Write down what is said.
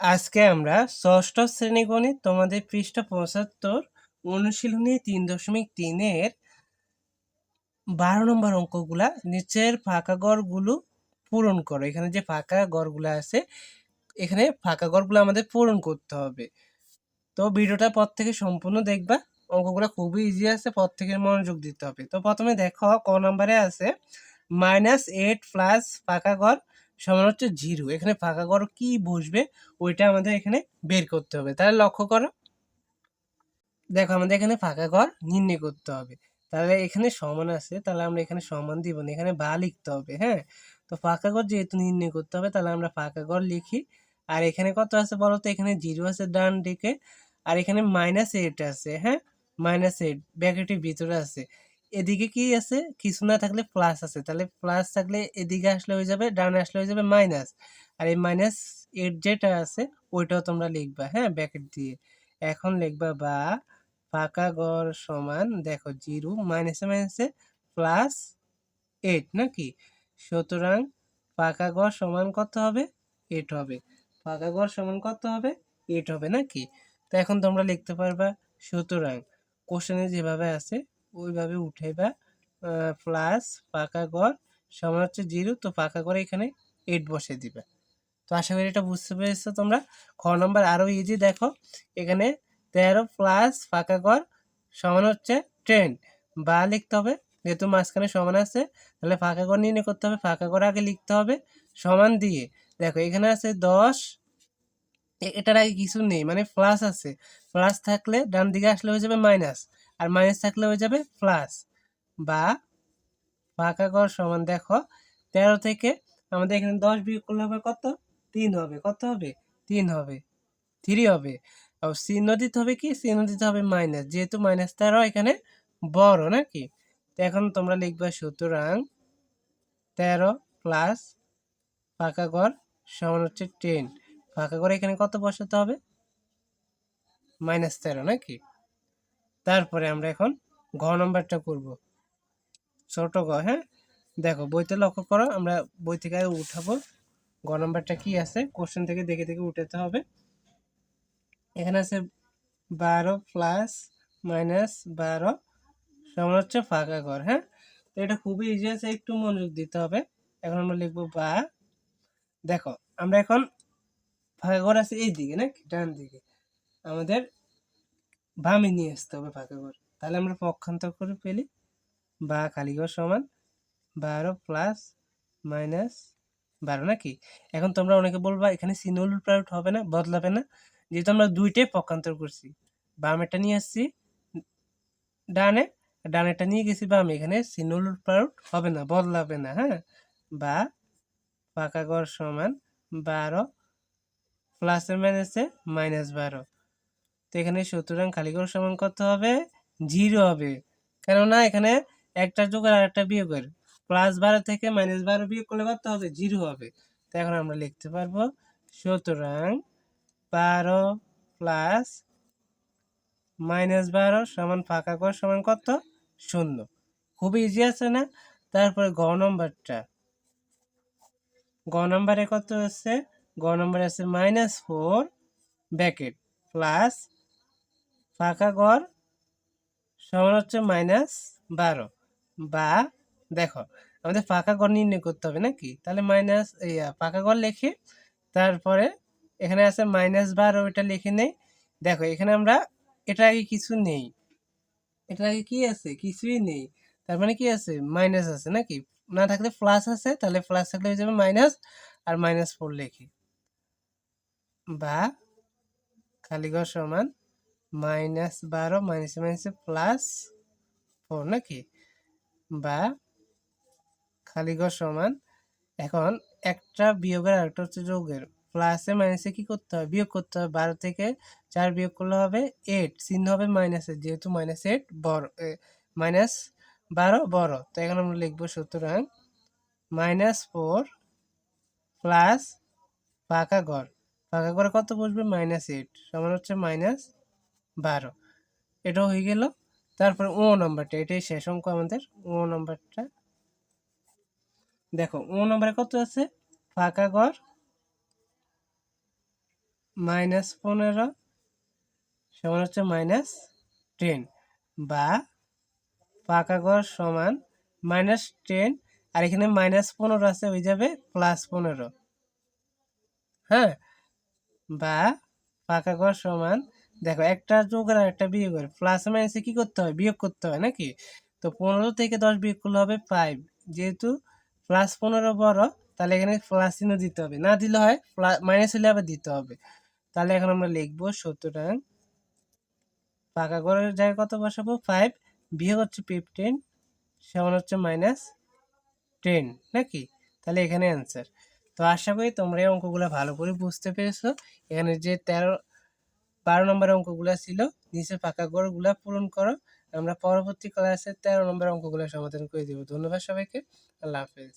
আজকে আমরা ষষ্ঠ শ্রেণি গণিত তোমাদের পৃষ্ঠা পঁচাত্তর অনুশীলনী তিন দশমিক তিনের বারো নম্বর অঙ্কগুলা নিচের ফাঁকা গড়গুলো পূরণ করো। এখানে যে ফাঁকা গড়গুলো আছে, এখানে ফাঁকা গড়গুলো আমাদের পূরণ করতে হবে। তো ভিডিওটা পর থেকে সম্পূর্ণ দেখবা, অঙ্কগুলো খুবই ইজি আছে, পর থেকে মনোযোগ দিতে হবে। তো প্রথমে দেখো ক নম্বরে আছে মাইনাস এইট প্লাস ফাঁকা ঘর সমান হচ্ছে জিরো। এখানে ফাঁকা ঘর কি বসবে ওইটা আমাদের এখানে বের করতে হবে। তাহলে লক্ষ্য করো, দেখো আমাদের এখানে ফাঁকা ঘর নির্ণয় করতে হবে। তাহলে এখানে সমান আছে, তাহলে আমরা এখানে সমান দিব না, এখানে বা লিখতে হবে হ্যাঁ? তো ফাঁকা ঘর যেহেতু নির্ণয় করতে হবে, তাহলে আমরা ফাঁকা ঘর লিখি। আর এখানে কত আছে বলো তো? এখানে জিরো আছে ডান দিকে, আর এখানে মাইনাস এইট আছে হ্যাঁ? মাইনাস এইট ব্র্যাকেটের ভিতরে আছে। এদিকে কি আছে? কিছু না থাকলে প্লাস আছে। তাহলে প্লাস থাকলে এদিকে আসলে হয়ে যাবে, ডানে আসলে হয়ে যাবে মাইনাস আর এই মাইনাস এইট যেটা আছে, ওইটাও তোমরা লিখবা হ্যাঁ? ব্যাকেট দিয়ে। এখন লিখবা বা ফাঁকা গড় সমান, দেখো, জিরো মাইনাসে মাইনাসে প্লাস এইট নাকি? সুতরাং ফাঁকা ঘর সমান কত হবে? এইট হবে। ফাঁকা ঘর সমান কত হবে? এইট হবে, নাকি? তো এখন তোমরা লিখতে পারবা সুতরাং কোশ্চেনে যেভাবে আছে ওইভাবে উঠাইবা প্লাস পাকা ঘর সমান হচ্ছে জিরো, তো ফাঁকা ঘরে এখানে এইট বসে দিবে। তো আশা করি এটা বুঝতে পেরেছ তোমরা। খ নম্বর আরও ইজি দেখো। এখানে তেরো প্লাস ফাঁকা ঘর সমান হচ্ছে টেন বা লিখতে হবে, যেহেতু মাঝখানে সমান আছে, তাহলে ফাঁকা ঘর নির্ণয় করতে হবে ফাঁকা ঘর আগে লিখতে হবে, সমান দিয়ে। দেখো, এখানে আছে দশ এটার আগে কিছু নেই মানে প্লাস আছে। প্লাস থাকলে ডান দিকে আসলে হয়ে যাবে মাইনাস আর মাইনাস থাকলে হয়ে যাবে প্লাস বা ফাঁকা ঘর সমান দেখো, তেরো থেকে আমাদের এখানে দশ বিয়োগ করলে হবে কত? তিন হবে। কত হবে? তিন হবে। থ্রি হবে। আর চিহ্ন দিতে হবে কি? চিহ্ন দিতে হবে মাইনাস যেহেতু মাইনাস তেরো, এখানে বড় নাকি? তো এখন তোমরা লিখবা সুতরাং তেরো প্লাস ফাঁকা সমান হচ্ছে টেন ফাঁকা এখানে কত বসাতে হবে? মাইনাস তেরো নাকি? তারপরে আমরা এখন ঘ নম্বরটা করব। ছোট ঘ হ্যাঁ? দেখো, বইতে লক্ষ্য করো, আমরা বই থেকে উঠাবো। গ নম্বরটা কি আছে? কোশ্চেন থেকে দেখে দেখে উঠাতে হবে। এখানে আছে বারো প্লাস মাইনাস বারো সমান হচ্ছে ফাঁকা ঘর হ্যাঁ? তো এটা খুবই ইজি আছে, একটু মনোযোগ দিতে হবে। এখন আমরা লিখব বা। দেখো, আমরা এখন ফাঁকা ঘর আছে এই দিকে না ডান দিকে আমাদের বামে নিয়ে আসতে হবে ফাঁকা ঘর। তাহলে আমরা পক্ষান্তর করে পেলি বা খালিঘর সমান বারো প্লাস মাইনাস বারো নাকি? এখন তোমরা অনেকে বলবা, এখানে সিনোল প্রাউট হবে না, বদলাবে না। যেহেতু আমরা দুইটাই পক্ষান্তর করছি। বামেটা নিয়ে আসছি, ডানে ডানেটা নিয়ে গেছি বামে। এখানে সিনোল প্রাউট হবে না, বদলাবে না হ্যাঁ? বা পাকা ঘর সমান বারো প্লাসের মাইনাসে মাইনাস বারো। এখানে সুতরাং খালি ঘর সমান কত হবে জিরো হবে। কেননা এখানে একটা যোগের আর একটা বিয়োগের। প্লাস বারো থেকে মাইনাস বারো বিয়োগ করলে কত হবে? জিরো হবে। তো এখন আমরা লিখতে পারব, সুতরাং বারো প্লাস মাইনাস বারো সমান ফাঁকা ঘর সমান কত? শূন্য। খুবই ইজি আছে না? তারপরে গ নম্বরটা। গ নম্বরে কত আছে? গ নম্বরে আছে মাইনাস ফোর ব্যাকেট প্লাস ফাঁকা ঘর সমান হচ্ছে মাইনাস বারো। বা দেখো, আমাদের ফাঁকা ঘর নির্ণয় করতে হবে নাকি? তাহলে মাইনাস ফাঁকা ঘর লিখে, তারপরে এখানে আছে মাইনাস বারো, এটা লিখে নেই। দেখো, এখানে আমরা এটা আগে কিছু নেই। এটা আগে কি আছে? কিছুই নেই। তার মানে কি আছে? মাইনাস আছে নাকি? না থাকলে প্লাস আছে, তাহলে প্লাস থাকলে হয়ে যাবে মাইনাস আর মাইনাস ফোর লিখি। বা খালিঘর সমান মাইনাস বারো, মাইনাস মাইনাসে প্লাস ফোর নাকি? বা খালিঘর সমান। এখন একটা বিয়োগের আরেকটা হচ্ছে যোগের। প্লাসে মাইনাসে কি করতে হবে বিয়োগ করতে হবে বারো থেকে চার বিয়োগ করলে হবে এইট চিহ্ন হবে মাইনাসে যেহেতু মাইনাস এইট বড় মাইনাস বারো বড়। তো এখন আমরা লিখব সুতরাং মাইনাস ফোর প্লাস পাকা ঘর। পাকা ঘরে কত বসবে? মাইনাস এইট সমান হচ্ছে মাইনাস বারো। এটাও হয়ে গেল। তারপরে ও নম্বরটা, এটাই শেষ অঙ্ক আমাদের। ও নম্বরটা। দেখো, ও নম্বরে কত আছে? ফাঁকা ঘর, মাইনাস পনেরো, সমান হচ্ছে মাইনাস টেন বা পাকা ঘর সমান মাইনাস টেন। আর এখানে মাইনাস পনেরো আছে, হয়ে যাবে প্লাস পনেরো। হ্যাঁ? বা পাকা ঘর সমান দেখো, একটা যোগ আর একটা বিয়োগ করে প্লাস মাইনাসে কি করতে হয় বিয়োগ করতে হয় নাকি? তো পনেরো থেকে দশ বিয়োগ করলে হবে ফাইভ যেহেতু প্লাস পনেরো বড়, তাহলে এখানে প্লাস চিহ্ন দিতে হবে। না দিলে হয় মাইনাস হলে আবার দিতে হবে। তাহলে এখন আমরা লিখব সুতরাং পাকা ঘরের জায়গায় কত বসাবো? ফাইভ বিয়োগ হচ্ছে ফিফটিন সমান হচ্ছে মাইনাস টেন নাকি? তাহলে এখানে অ্যান্সার তো আশা করি তোমরা এই অঙ্কগুলো ভালো করে বুঝতে পেরেছ। এখানে যে তেরো বারো নম্বর অঙ্কগুলো ছিল নিচে ফাঁকা ঘরগুলো পূরণ করো। আমরা পরবর্তী ক্লাসে তেরো নম্বর অঙ্কগুলো সমাধান করে দেবো। ধন্যবাদ সবাইকে। আল্লাহ হাফেজ।